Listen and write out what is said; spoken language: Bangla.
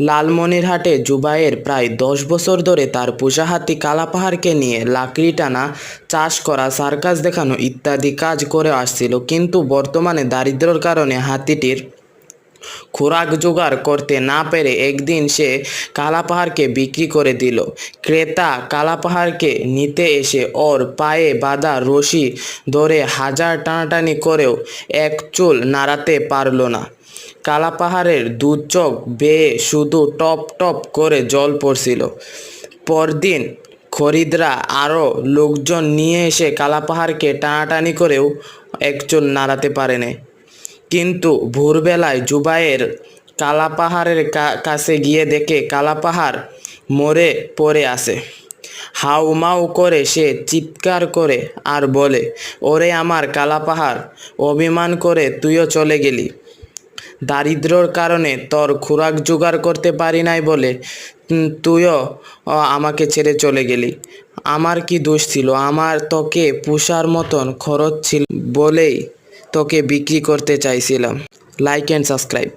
লালমনিরহাটে জুবায়ের প্রায় দশ বছর ধরে তার পোষা হাতি কালাপাহাড়কে নিয়ে লাকড়ি টানা, চাষ করা, সার্কাস দেখানো ইত্যাদি কাজ করে আসছিল। কিন্তু বর্তমানে দারিদ্র্যের কারণে হাতিটির খোরাক জোগাড় করতে না পেরে একদিন সে কালাপাহাড়কে বিক্রি করে দিল। ক্রেতা কালাপাহাড়কে নিতে এসে ওর পায়ে বাঁধা রশি ধরে হাজার টানাটানি করেও এক চুল নাড়াতে পারল না। কালাপাহাড়ের দু চোখ বেয়ে শুধু টপ টপ করে জল পড়ছিল। পরদিন খরিদরা আরও লোকজন নিয়ে এসে কালাপাহাড়কে টানাটানি করেও এক চুল নাড়াতে পারেনি। কিন্তু ভোরবেলায় জুবাইয়ের কালাপাহাড়ের কাছে গিয়ে দেখে কালাপাহাড় মরে পড়ে আছে। হাউমাউ করে সে চিৎকার করে আর বলে, ওরে আমার কালাপাহাড়, অভিমান করে তুইও চলে গেলি। দারিদ্র্যর কারণে তোর খোরাক জোগাড় করতে পারি নাই বলে তুইও আমাকে ছেড়ে চলে গেলি। আমার কি দোষ ছিল? আমার তোকে পুষার মতন খরচ ছিল বলেই তোকে বিক্রি করতে চাইছিলাম। Like and subscribe